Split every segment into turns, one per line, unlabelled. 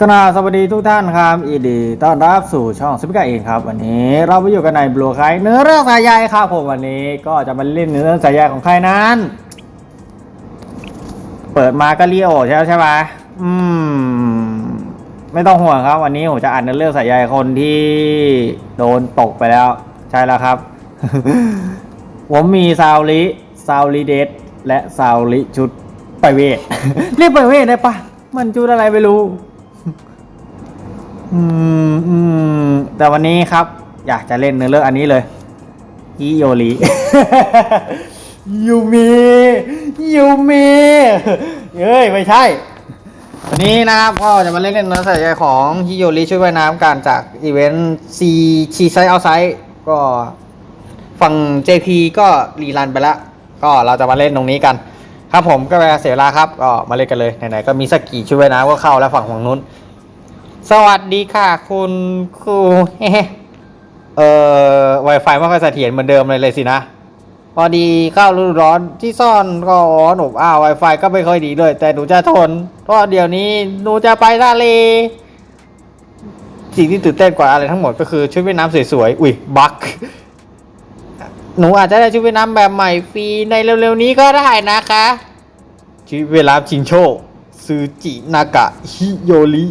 กนาสวัสดีทุกท่านครับอีดีต้อนรับสู่ช่องสปิกาเองครับ วันนี้เราไปอยู่กันในบลูไคเนื้อเรื่องสายใยครับผมวันนี้ก็จะมาเล่นเนื้อเรื่องสายใยของใครนั้น เปิดมาก็เลีโอใช่ไหมใช่ไหมอืม ไม่ต้องห่วงครับ วันนี้ผมจะอ่านเนื้อเรื่องสายใยคนที่โดนตกไปแล้ว ใช่แล้วครับ ผมมีซาวลิซาวลิเดสและซาวลิชุดไปเวทเรียกไปเวทได้ปะมันชุดอะไรไม่รู้ อืมอืมแต่วันนี้ครับ อยากจะเล่นเนื้อเรื่องอันนี้เลยฮิโยริยูมิยูมิเอ้ยไม่ใช่ วันนี้นะครับก็จะมาเล่นเนื้อใส่ใจของฮิโยริช่วยว่ายน้ำกันจากอีเวนต์ซีชีไซเอาไซก็ฝั่ง JP ก็รีรันไปแล้ว ก็เราจะมาเล่นตรงนี้กัน ครับผมก็เวลาเสียเวลาครับ ก็มาเล่นกันเลยไหนๆก็มีสกกี่ช่วยว่ายน้ำก็เข้าแล้วฝั่งฝั่งนู้น สวัสดีค่ะ คุณครูเอ่อ Wi-Fi ไม่ค่อยเสถียรเหมือนเดิมเลยเลยสินะ พอดีเข้าฤดูร้อนที่ซ่อนก็ร้อนอบอ้าว Wi-Fi ก็ไม่ค่อยดีด้วย แต่หนูจะทน เพราะเดี๋ยวนี้หนูจะไปทะเล สิ่งที่ตื่นเต้นกว่าอะไรทั้งหมดก็คือชุดว่ายน้ำสวยๆ อุ้ยบักหนูอาจจะได้ชุดว่ายน้ำแบบใหม่ฟรีในเร็วๆนี้ก็ได้นะคะชุดว่ายน้ำชิงโชคซูจินากะฮิโยริ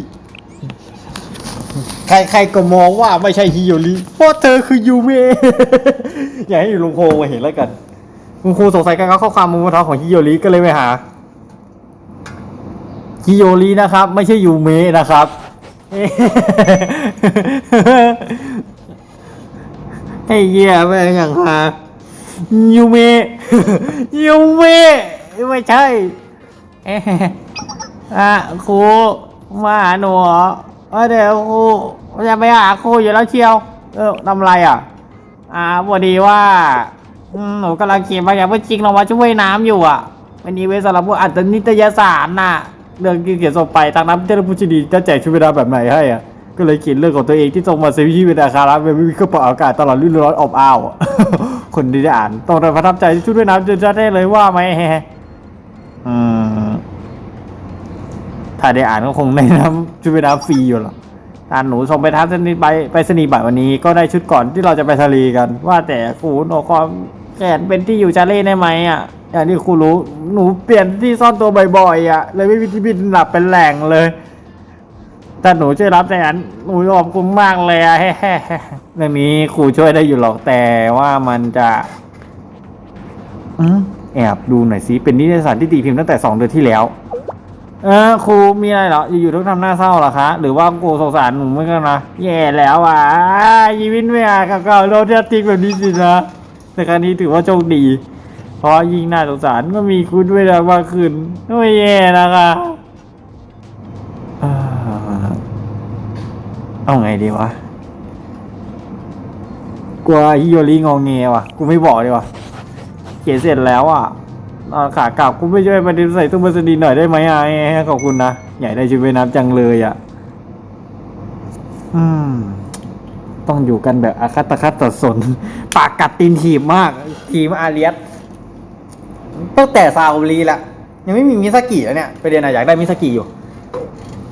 ใครๆก็มองว่าไม่ใช่ฮิโยริเพราะเธอคือยูเมะ อยากให้ลุงโคมาเห็นแล้วกันลุงโคสงสัยการเข้าความมูลท้าของฮิโยริก็เลยไปหาฮิโยรินะครับ ไม่ใช่ยูเมะนะครับไอ้เหี้ยแม่งอย่างหายูเมะยูเมะไม่ใช่ เอ๊ะอะครูมาหาหนู เอเอเดี๋ยวครูจะไปหาครูอยู่แล้วเชียว เออทำไรอะ อ่าพอดีว่าอืมหนูกำลังเขียนบางอย่างเพื่อจริงลงมาช่วยน้ำอยู่อะวันนี้เวสำหรับพวกอัตนิตยสารน่ะ เรื่องที่เขียนส่งไปทางน้ำเจ้าผู้ชดีจะแจกชุดเวลาแบบไหนให้อะก็เลยเขียนเรื่องของตัวเองที่ส่งมาเซฟิชีวิตอาคาระเป็นวิวิกระเป๋าอากาศตลอดฤดูร้อนอบอ้าวคนที่ได้อ่านต้องประทับใจที่ชุดว่ายน้ำจนจะได้เลยว่าไหมอืม ถ้าได้อ่านก็คงในน้ำชุดว่ายน้ำฟรีอยู่หรอกอ่านหนูส่งไปทัศนีไปไปสนีย์บัตรวันนี้ก็ได้ชุดก่อนที่เราจะไปทะเลกัน ว่าแต่ครูหนูความแขนเป็นที่อยู่จาเล่ได้ไหมอะอย่างที่ครูรู้หนูเปลี่ยนที่ซ่อนตัวบ่อยๆอะเลยไม่มีที่บินหลับเป็นแหล่งเลยแต่หนูช่วยรับแต่อันหนูขอบคุณมากเลยอะแฮ่ๆเรื่องนี้ครูช่วยได้อยู่หรอกแต่ว่ามันจะอืมแอบดูหน่อยสิเป็นนิตยสารที่ตีพิมพ์ตั้งแต่สองเดือนที่แล้ว เออครูมีอะไรเหรออยู่ๆต้องทำหน้าเศร้าเหรอคะหรือว่าครูสงสารหนูไม่อกันนะแย่แล้วอะยีวินไม่อากับเก่าโดนเทียบทิ้งแบบนี้สินะแต่ครั้งนี้ถือว่าโชคดี เพราะยิ่งน่าสงสารก็มีคุณด้วยนะมากขึ้นไม่แย่นะคะเอาไงดีวะกลัวฮิโยริงองเงว่ะกูไม่บอกดีกว่าเขียนเสร็จแล้วอะ ตอนขากลับกูไม่ช่วยไปดิใส่ตู้บัสดีหน่อยได้ไหมอะขอบคุณนะ ใหญ่ได้ชุดว่ายน้ำจังเลยอะ อืม ต้องอยู่กันแบบอาคัตตะคัตตะสน ปากกัดตีนถีบมาก ทีมอาเลียสตั้งแต่ซาอุรีละยังไม่มีมิสกิแล้วเนี่ยไปเรียนอะอยากได้มิสกิอยู่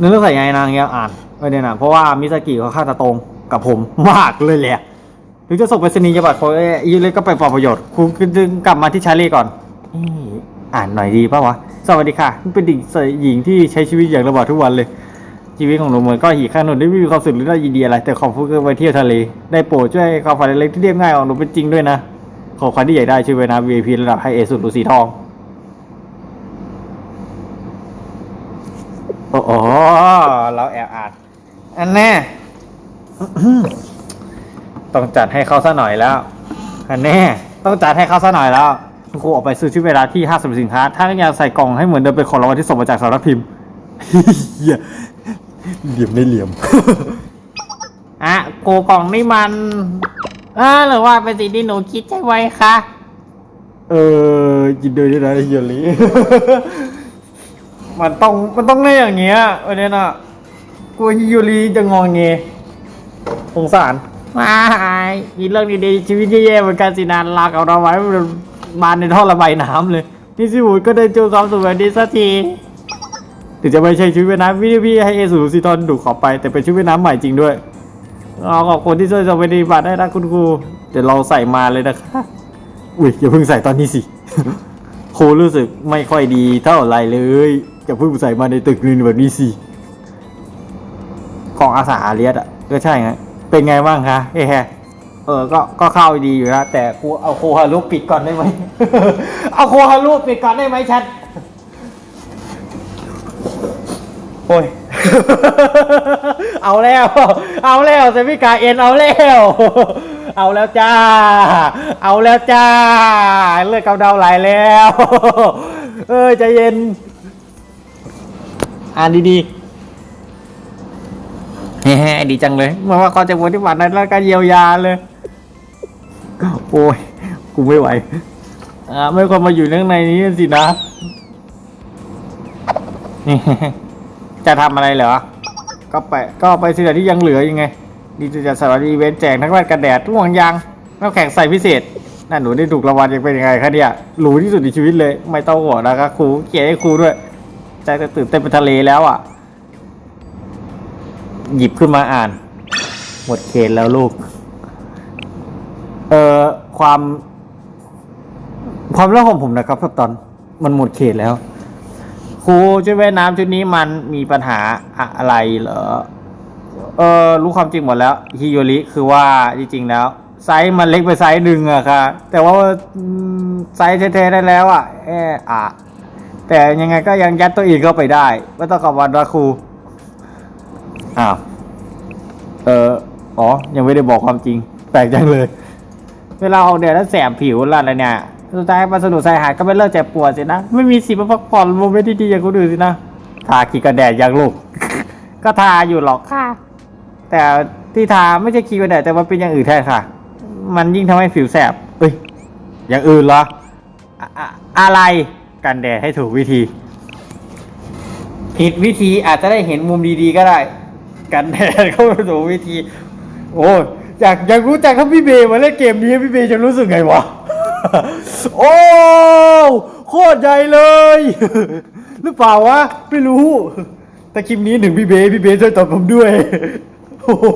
นึกเรื่องใส่ไงนางเงี้ยอ่านไปเรียนอะเพราะว่ามิสกิเขาค่าตะตรงกับผมมากเลยแหละถึงจะส่งไปสนีย์จังหวัดโคเอยูเลยก็ไปปอประโยชน์ครูจึงกลับมาที่ชาลีก่อน อ่านหน่อยดีป่าวะ สวัสดีค่ะเป็นเด็กหญิงที่ใช้ชีวิตอย่างระบาดทุกวันเลย ชีวิตของหนูเหมือนก็หีข้างหนุนได้ไม่มีความสุขหรือได้ยินดีอะไร แต่ขอบคุณที่ไปเที่ยวทะเล ได้โปรดช่วยความฝันเล็กที่เรียบง่ายของหนูเป็นจริงด้วยนะ ขอความที่อยากได้ช่วยไว้นะ VIP ระดับไฮเอสุดหรูสีทอง โอ้โหเราแอบอ่านอันแน่ต้องจัดให้เขาซะหน่อยแล้วอันแน่ต้องจัดให้เขาซะหน่อยแล้ว คุณครูออกไปซื้อชุดเวลาที่ห้างสรรพสินค้า ถ้าอยากใส่กล่องให้เหมือนเดิมเป็นของรางวัลที่ส่งมาจากสำนักพิมพ์เหี้ยเหลี่ยมไม่เหลี่ยม อะโกกล่องนี่มันเออหรือว่าเป็นสิ่งที่หนูคิดใช่ไหมคะเออยินดีด้วยนะเฮียลี มันต้องมันต้องได้อย่างเงี้ยวันนี้น่ะกลัวฮิโยริจะงองเงสงสารมามีเรื่องดีๆชีวิตแย่ๆเหมือนกันสินานลากเอาเราไว้ บานในท่อระบายน้ำเลยนี่สิบุตก็ได้เจอความสุขแบบนี้สักทีถึงจะไม่ใช่ชุดว่ายน้ำพี่พี่ให้เอสูซิตอนดูขอไป แต่เป็นชุดว่ายน้ำใหม่จริงด้วยเอาขอบคุณที่ช่วยจะปฏิบัติได้นะคุณครูเดี๋ยวเราใส่มาเลยนะคะอุ้ยอย่าเพิ่งใส่ตอนนี้สิครูรู้สึกไม่ค่อยดีเท่าไรเลยอย่าเพิ่งใส่มาในตึกนึงแบบนี้สิของอาสาอาเลียสอะก็ใช่ไงเป็นไงบ้างคะเอ้แฮ เออ ก็ ก็เข้าดีอยู่นะ แต่กูเอาโคฮารุปิดก่อนได้ไหม เอาโคฮารุปิดก่อนได้ไหมชัด โอ้ย เอาแล้ว เอาแล้วเซมิกาเอ็นเอาแล้ว เอาแล้วจ้า เอาแล้วจ้า เลือดกำเดาไหลแล้ว เออใจเย็น อ่านดีๆแฮ่ๆดีจังเลยเมื่อว่าเขาจะปฏิบัติในแล้วการเยียวยาเลย โอ้ยกูไม่ไหว อ่า ไม่ควรมาอยู่ข้างในนี้สินะจะทำอะไรเหรอ ก็ไป ก็ไปสิเหลือที่ยังเหลือยังไงดีจะสวัสดีเวนแจกทั้งแว่นกันแดดทุกวงยางน้ำแข็งใส่พิเศษน่าหนูได้ถูกรางวัลยังเป็นยังไงคะเนี่ยหรูที่สุดในชีวิตเลย ไม่ต้องห่วงนะครับครูเกียรติให้ครูด้วยใจจะตื่นเต้นเป็นทะเลแล้วอะ หยิบขึ้นมาอ่าน หมดเขตแล้วลูก เอ่อความ ความเรักของผมนะครับครับตอนมันหมดเขตแล้ว ครูชุดว่ายน้ำชุดนี้มันมีปัญหาอะไรเหรอเออรู้ความจริงหมดแล้วฮิโยริคือว่าจริงๆแล้ว ไซส์มันเล็กไปไซส์หนึ่งอะค่ะ แต่ว่าไซส์แท้ๆได้แล้วอะแอะอะแต่ยังไงก็ยังยัดตัวอีกเข้าไปได้ไม่ต้องกับวันละครูอ้าวเอออ๋อ ยังไม่ได้บอกความจริง แปลกจังเลย เวลาออกเดดแล้วแสบผิวล่ะอะไรเนี่ย สุดท้ายมาสนุกใส่หายก็ไม่เลิกเจ็บปวดสินะ ไม่มีสิทธิ์มาพักผ่อนโมเมนต์ที่ดีอย่างคนอื่นสินะทาขีกันแดดอย่างลูก ก็ทาอยู่หรอกค่ะ แต่ที่ทาไม่ใช่ครีมกันแดดแต่มันเป็นอย่างอื่นแทนค่ะ มันยิ่งทำให้ผิวแสบ เอ้ย อย่างอื่นเหรออะอะอะไรกันแดดให้ถูกวิธี ผิดวิธีอาจจะได้เห็นมุมดีๆก็ได้ กันแดดก็ไม่ถูกวิธี โอ้ย อยากอยากรู้จักถ้าพี่เบย์มาเล่นเกมนี้พี่เบย์จะรู้สึกไงวะ โอ้โคตรใหญ่เลย หรือเปล่าวะ ไม่รู้ แต่คลิปนี้หนึ่งพี่เบย์พี่เบย์ช่วยตอบผมด้วย โอ้โห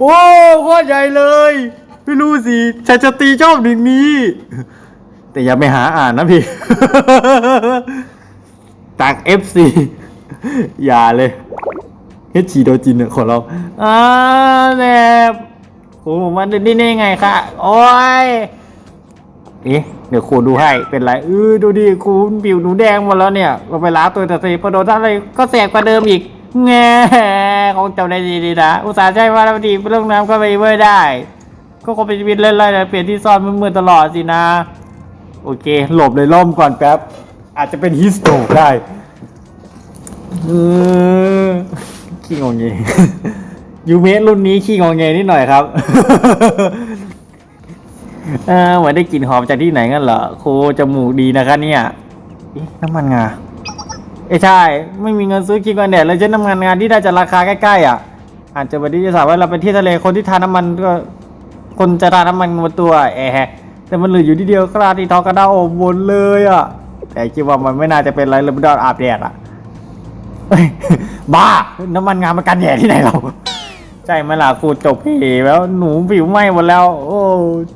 โอ้โคตรใหญ่เลย ไม่รู้สิฉันจะตีชอบหนึ่งนี้ แต่อย่าไปหาอ่านนะพี่จาก FC อย่าเลยเฮชีโดจินเนี่ยของเราอ่าแน่ โอ้มันนี่ได้ไงคะโอ้ยเอ๊ะเดี๋ยวครูดูให้เป็นไรเออดูดิครูผิวหนูแดงหมดแล้วเนี่ยเราไปล้างตัวแต่สิพอโดนอะไรก็แสบกว่าเดิมอีกแง่ของเจ้าได้ดีๆนะอุตส่าห์ใช้ว่าแล้วดีเรื่องน้ำก็ไปเว้ยได้ ก็คงเป็นชีวิตเล่นๆเลยเปลี่ยนที่ซ่อนมือๆตลอดสินะ โอเค หลบเลยล่มก่อนแป๊บอาจจะเป็นฮิสโตกได้เออขี้งงเง ยูเมะรุ่นนี้ขี้งงเงนิดหน่อยครับ เออเหมือนได้กลิ่นหอมจากที่ไหนกันเหรอโคจมูกดีนะคะเนี่ยน้ำมันงาเอ้ยใช่ ไม่มีเงินซื้อครีมกันแดดเลยใช้น้ำมันงานที่ได้จากราคาใกล้ๆอะ อาจจะวันนี้จะสาวว่าเราไปที่ทะเลคนที่ทานน้ำมันก็คนจะทานน้ำมันบนตัวแอะแต่มันเหลืออยู่ที่เดียวกระดาษที่ทอกระดาษอบบนเลยอะ แต่คิดว่ามันไม่น่าจะเป็นอะไรเลยไม่ได้อาบแดดอะบ้า น้ำมันงานมันกันแดดที่ไหนเรา ใช่ไหมล่ะครูจบเพแล้วหนูผิวไหม้หมดแล้ว โอ้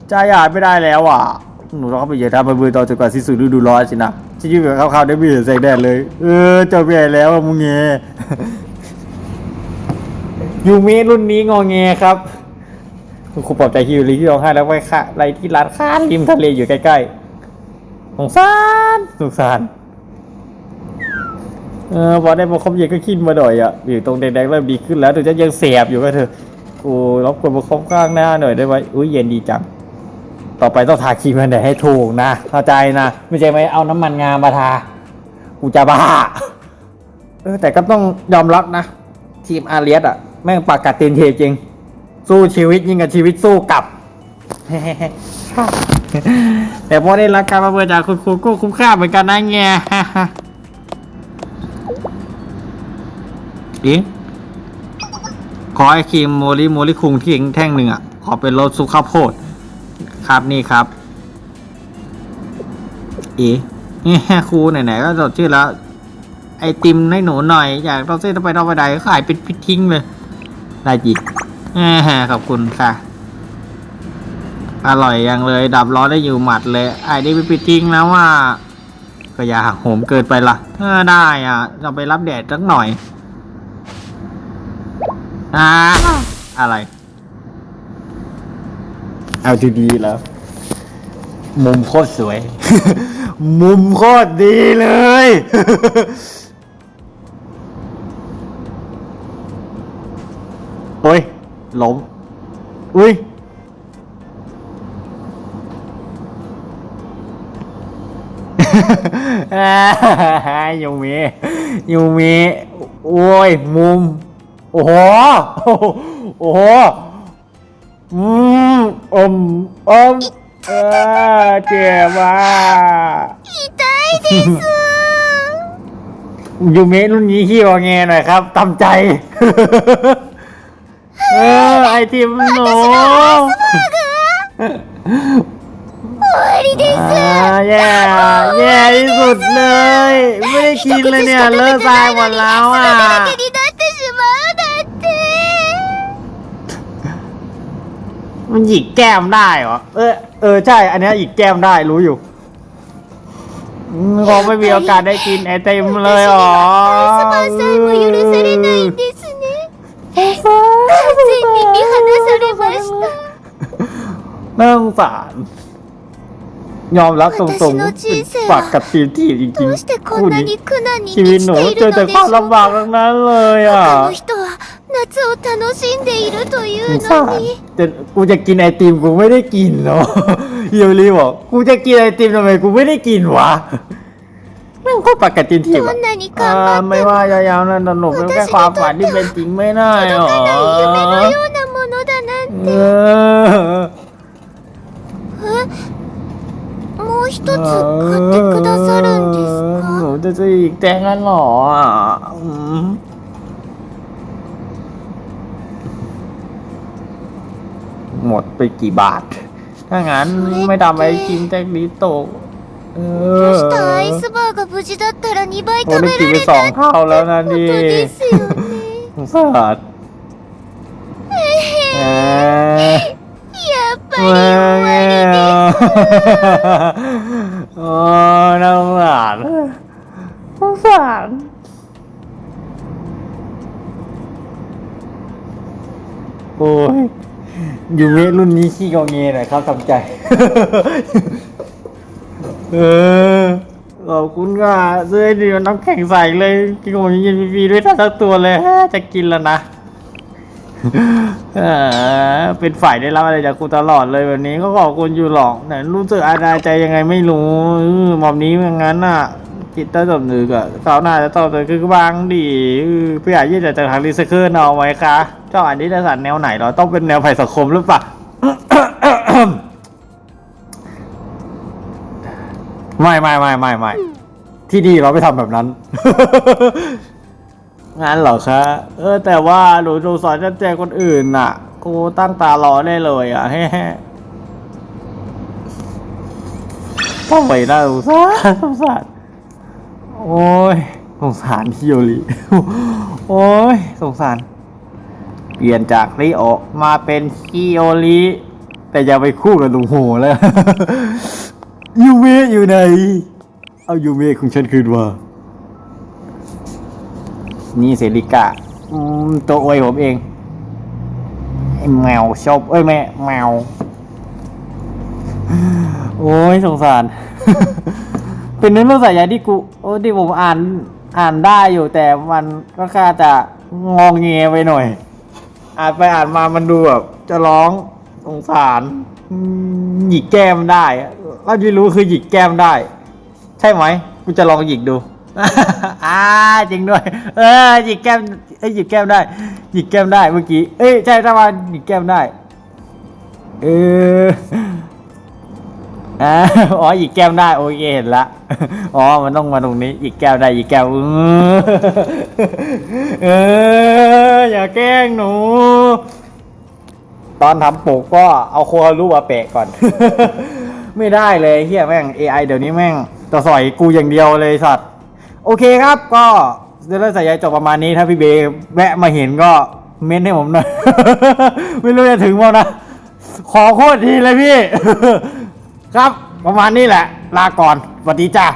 ใจหายไม่ได้แล้วอะ หนูต้องเข้าไปเหยียดทำไปบือต่อจนกว่าสิ้นสุดฤดูร้อนสินะที่ยืดแบบขาวๆได้ไม่เห็นแสงแดดเลย เออจบใหญ่แล้วมึงเงยยูเมรุ่นนี้งอแงครับคุณครูปลอบใจฮิวรีที่ร้องไห้แล้วไปค่ะอะไรที่ร้านค้าริมทะเลอยู่ใกล้ๆสงสารสงสาร เออพอได้มาคบเย็นก็ขึ้นมาหน่อยอะอยู่ตรงแดงๆเริ่มดีขึ้นแล้วถึงจะยังเสียบอยู่ก็เถอะกูรบกวนมาคบข้างหน้าหน่อยได้ไหมอุ้ยเย็นดีจังต่อไปต้องทาครีมกันแดดให้ถูกนะเข้าใจนะไม่ใช่ไหมเอาน้ำมันงามาทากูจะบ้าเออแต่ก็ต้องยอมรับนะ ทีมอาเลียสอะแม่งปากกัดต็นเทจริง สู้ชีวิตยิ่งกับชีวิตสู้กลับแต่พอได้รับการประเมินจากคุณครูก็คุ้มค่าเหมือนกันนะแง่ อิขอไอครีมโมลิโมลิคุงที่เองแท่งหนึ่งอะ ขอเป็นรสซุปข้าวโพด ครับนี่ครับอีนี่ครูไหนๆก็จดชื่อแล้ว ไอติมให้หนูหน่อย อยากต้องเส้นต้องไปต้องไปใดก็ขายเป็นพิทิ้งเลยได้จีอขอบคุณค่ะ อร่อยยังเลย ดับร้อนได้อยู่หมัดเลย ไอ้นี่ไปปิทิ้งแล้วว่า ก็อย่าหักโหมเกินไปละเออได้อะ เราไปรับแดดสักหน่อย อ่าอะไรเอาดีๆแล้ว มุมโคตรสวย มุมโคตรดีเลย โอ้ยล้ม อุ้ยอ่ายูมิยูมิโอ้ย มุม โอ้โห โอ้โห อืมอมอมเออเจ็บว่ะ
痛いです。
ยูเมะรุ่นนี้ขี้วงแงหน่อยครับตามใจ เออ ไอติมหนู
終わりで
อ่าแย่แย่ที่สุดเลย ไม่ได้กินเลยเนี่ย เลิกตายหมดแล้วอ่ะ
それだけになってし
มันหยิกแก้มได้เหรอ เออ เออ ใช่ อันเนี้ยหยิกแก้มได้รู้อยู่อืมคงไม่มีโอกาสได้กินไอติมเลยเหรอ
スパンさえも許されないんですね。完全に見放されました。
น่าสงสาร ยอมรับตรงๆ
私の人生は
ปากกับทีมที่จริง
どうして
ๆ
こ
คู่
んな
นี้
に苦難に
ชีวิต
満
หนู
ちてい
เจอ
る
แต่
ので
ความ
しょう
ลำบากทั้งนั้นเลยอ่ะ
他の人は 夏を楽しんでいるとい
ส
う
งสาร
のに。
แต่กูจะกินไอติมกูไม่ได้กินเนาะ เฮียรีบอกกูจะกินไอติมทำไมกูไม่ได้กินวะแม่งโคตรปากกับทีมทีม
ど
อะ
んなに
อ่า
頑張って
ไม่
も
ว่ายาวๆนั่นหนูเป็นแค่ความฝันที่เป็นจริงไม่ได้หรอ
届かない夢のようなものだなん
เอ
て。
อ
えもう一つ買ってくださるんです
หนู
か
จะจะอีกแตงกันเหรอ หมดไปกี่บาท ถ้างั้นไม่ทำอะไรกินแตงนี้ตกเออ
そしたらアイスバーが無事だったら2倍
โอ้
食
ได้
べ
กิน
ら
ไป
れ
สอง
たって
เท่าแล้วนะ
こと
ดิ
ですよね
สงสารเออ
やっぱり
ว้า
終わりで
โอ้น่าสงสารสงสารโอ้ย ยูเมะรุ่นนี้ขี้งอเงหน่อยครับทำใจ เออขอบคุณค่ะซื้อดีมันน้ำแข็งใสเลยกินของเย็นฟรีๆด้วยทั้งตัวเลยจะกินแล้วนะเป็นฝ่ายได้รับอะไรจากคุณตลอดเลยวันนี้ก็ขอบคุณอยู่หรอกแต่รู้สึกอาณาใจยังไงไม่รู้มอมนี้อย่างนั้นน่ะ จิตใต้สำนึกอะเขาวหน้าจะต้องเลยคือบางดีเพี่อาจจะจากทางรีไซเคิลเอาไหมคะเจ้าอันนี้จะสันแนวไหนเราต้องเป็นแนวภัยสังคมหรือเปล่าไม่ไม่ไม่ไม่ไม่ที่นี่เราไม่ทำแบบนั้นงานเหรอคะเออ แต่ว่าหนูดูสอนจัดแจงคนอื่นน่ะกูตั้งตารอได้เลยอะแฮ่ต้องไปน่าสงสารสงสาร โอ้ยสงสารฮิโยริโอ้ยสงสาร เปลี่ยนจากริโอมาเป็นฮิโอริแต่อย่าไปคู่กับลุงโหแล้วยูเมะอยู่ไหน เอายูเมะของฉันคืนว่านี่เซริกะตัวอวยผมเองไอ้แมวชอบเอ้ยแม่แมว โอ้ยสงสาร เป็นเนื้อเรื่องสายใยที่กู โอ้ที่ผมอ่านอ่านได้อยู่แต่มันก็ค่าจะงองเงไปหน่อย อ่านไปอ่านมามันดูแบบจะร้องสงสารหยิกแก้มได้เราที่รู้คือหยิกแก้มได้ ใช่ไหมกูจะลองหยิกดูอ่าจริงด้วย เออหยิกแก้มเอ้ยหยิกแก้มได้หยิกแก้มได้เมื่อกี้เอ้ยใช่ถ้ามาหยิกแก้มได้ เออ อ๋ออีกแก้วได้โอเคเห็นละอ๋อมันต้องมาตรงนี้ อีกแก้วได้อีกแก้วเอออย่าแกล้งหนู ตอนทำปกก็เอาครัวรุมาแปะก่อน ไม่ได้เลยเฮียแม่ง AI เดี๋ยวนี้แม่งจะสอยกูอย่างเดียวเลยสัตว์ โอเคครับ ก็เดี๋รื่อใส่ยายจบประมาณนี้ถ้าพี่เบแวะมาเห็นก็เม้นให้ผมหน่อย ไม่รู้จะถึงมั้งนะ ขอโคตรดีเลยพี่ ครับ ประมาณนี้แหละ ลาก่อนสวัสดีจ้า